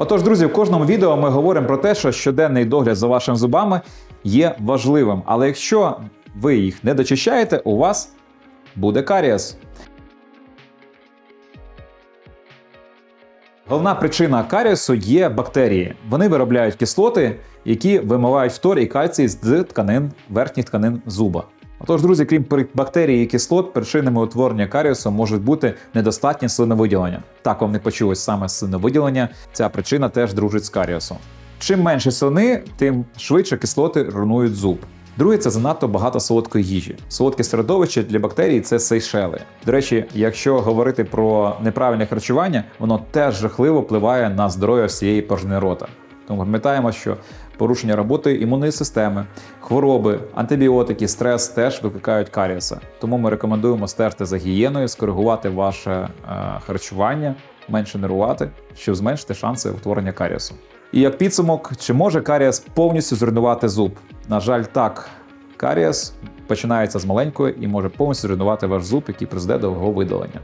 Отож, друзі, в кожному відео ми говоримо про те, що щоденний догляд за вашими зубами є важливим. Але якщо ви їх не дочищаєте, у вас буде карієс. Головна причина карієсу є бактерії. Вони виробляють кислоти, які вимивають фтор і кальцій з тканин верхніх тканин зуба. Отож, друзі, крім бактерій і кислот, причинами утворення карієсу можуть бути недостатнє слиновиділення. Так вам не почулось саме слиновиділення. Ця причина теж дружить з карієсом. Чим менше слини, тим швидше кислоти руйнують зуб. Друге, це занадто багато солодкої їжі. Солодке середовище для бактерій це сейшели. До речі, якщо говорити про неправильне харчування, воно теж жахливо впливає на здоров'я всієї порожнини рота. Тому пам'ятаємо, що порушення роботи імунної системи, хвороби, антибіотики, стрес теж викликають карієса. Тому ми рекомендуємо стежити за гігієною, скоригувати ваше е, харчування, менше нервувати, щоб зменшити шанси утворення карієсу. І як підсумок, чи може карієс повністю зруйнувати зуб? На жаль, так. Карієс починається з маленької і може повністю зруйнувати ваш зуб, який призведе до його видалення.